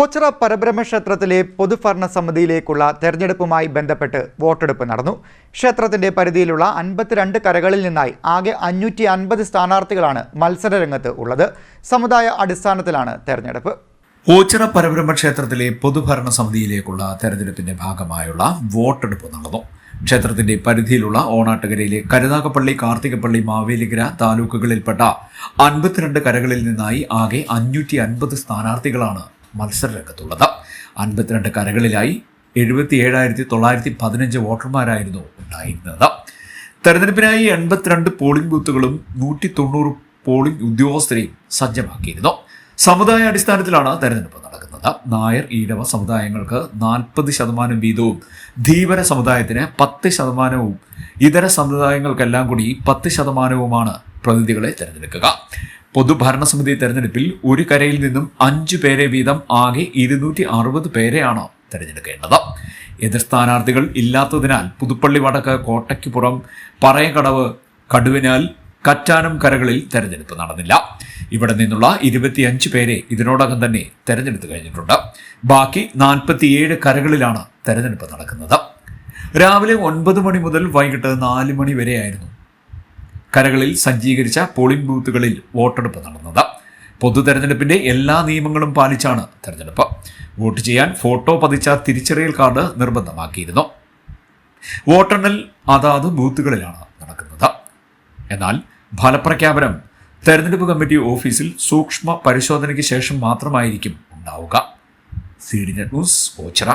ഓച്ചിറ പരബ്രഹ്മ ക്ഷേത്രത്തിലെ പൊതുഭരണ സമിതിയിലേക്കുള്ള തെരഞ്ഞെടുപ്പുമായി ബന്ധപ്പെട്ട് വോട്ടെടുപ്പ് നടന്നു. ക്ഷേത്രത്തിന്റെ പരിധിയിലുള്ള അൻപത്തിരണ്ട് കരകളിൽ നിന്നായി ആകെ അഞ്ഞൂറ്റി അൻപത് സ്ഥാനാർത്ഥികളാണ് മത്സരരംഗത്ത് ഉള്ളത്. സമുദായ അടിസ്ഥാനത്തിലാണ് തെരഞ്ഞെടുപ്പ്. ഓച്ചിറ പരബ്രഹ്മ ക്ഷേത്രത്തിലെ പൊതുഭരണ സമിതിയിലേക്കുള്ള തെരഞ്ഞെടുപ്പിന്റെ ഭാഗമായുള്ള വോട്ടെടുപ്പ് നടന്നു. ക്ഷേത്രത്തിന്റെ പരിധിയിലുള്ള ഓണാട്ടുകരയിലെ കരുനാഗപ്പള്ളി കാർത്തികപ്പള്ളി മാവേലിക്കര താലൂക്കുകളിൽപ്പെട്ട അൻപത്തിരണ്ട് കരകളിൽ നിന്നായി ആകെ അഞ്ഞൂറ്റി അൻപത് സ്ഥാനാർത്ഥികളാണ് മത്സരരംഗത്തുള്ളത്. അൻപത്തിരണ്ട് കരകളിലായി എഴുപത്തി ഏഴായിരത്തി തൊള്ളായിരത്തി പതിനഞ്ച് വോട്ടർമാരായിരുന്നു ഉണ്ടായിരുന്നത്. തെരഞ്ഞെടുപ്പിനായി എൺപത്തിരണ്ട് പോളിംഗ് ബൂത്തുകളും നൂറ്റി തൊണ്ണൂറ് പോളിംഗ് ഉദ്യോഗസ്ഥരെയും സജ്ജമാക്കിയിരുന്നു. സമുദായ അടിസ്ഥാനത്തിലാണ് തെരഞ്ഞെടുപ്പ് നടക്കുന്നത്. നായർ ഈഴവ സമുദായങ്ങൾക്ക് നാൽപ്പത് ശതമാനം വീതവും ധീവര സമുദായത്തിന് പത്ത് ശതമാനവും ഇതര സമുദായങ്ങൾക്കെല്ലാം കൂടി പത്ത് ശതമാനവുമാണ് പ്രതിനിധികളെ തിരഞ്ഞെടുക്കുക. പൊതുഭരണസമിതി തെരഞ്ഞെടുപ്പിൽ ഒരു കരയിൽ നിന്നും അഞ്ചു പേരെ വീതം ആകെ ഇരുന്നൂറ്റി അറുപത് പേരെയാണ് തിരഞ്ഞെടുക്കേണ്ടത്. എതിർ സ്ഥാനാർത്ഥികൾ ഇല്ലാത്തതിനാൽ പുതുപ്പള്ളി വടക്ക് കോട്ടയ്ക്ക് പുറം പറയക്കടവ് കടുവിനാൽ കറ്റാനം കരകളിൽ തെരഞ്ഞെടുപ്പ് നടന്നില്ല. ഇവിടെ നിന്നുള്ള ഇരുപത്തിയഞ്ച് പേരെ ഇതിനോടകം തന്നെ തെരഞ്ഞെടുത്ത് കഴിഞ്ഞിട്ടുണ്ട്. ബാക്കി നാൽപ്പത്തിയേഴ് കരകളിലാണ് തെരഞ്ഞെടുപ്പ് നടക്കുന്നത്. രാവിലെ ഒൻപത് മണി മുതൽ വൈകിട്ട് നാല് മണി വരെയായിരുന്നു കരകളിൽ സജ്ജീകരിച്ച പോളിംഗ് ബൂത്തുകളിൽ വോട്ടെടുപ്പ് നടന്നത്. പൊതു തെരഞ്ഞെടുപ്പിന്റെ എല്ലാ നിയമങ്ങളും പാലിച്ചാണ് തെരഞ്ഞെടുപ്പ്. വോട്ട് ചെയ്യാൻ ഫോട്ടോ പതിച്ച തിരിച്ചറിയൽ കാർഡ് നിർബന്ധമാക്കിയിരുന്നു. വോട്ടെണ്ണൽ അതാത് ബൂത്തുകളിലാണ് നടക്കുന്നത്. എന്നാൽ ഫലപ്രഖ്യാപനം തെരഞ്ഞെടുപ്പ് കമ്മിറ്റി ഓഫീസിൽ സൂക്ഷ്മ പരിശോധനയ്ക്ക് ശേഷം മാത്രമായിരിക്കും ഉണ്ടാവുക. C D news Ochira.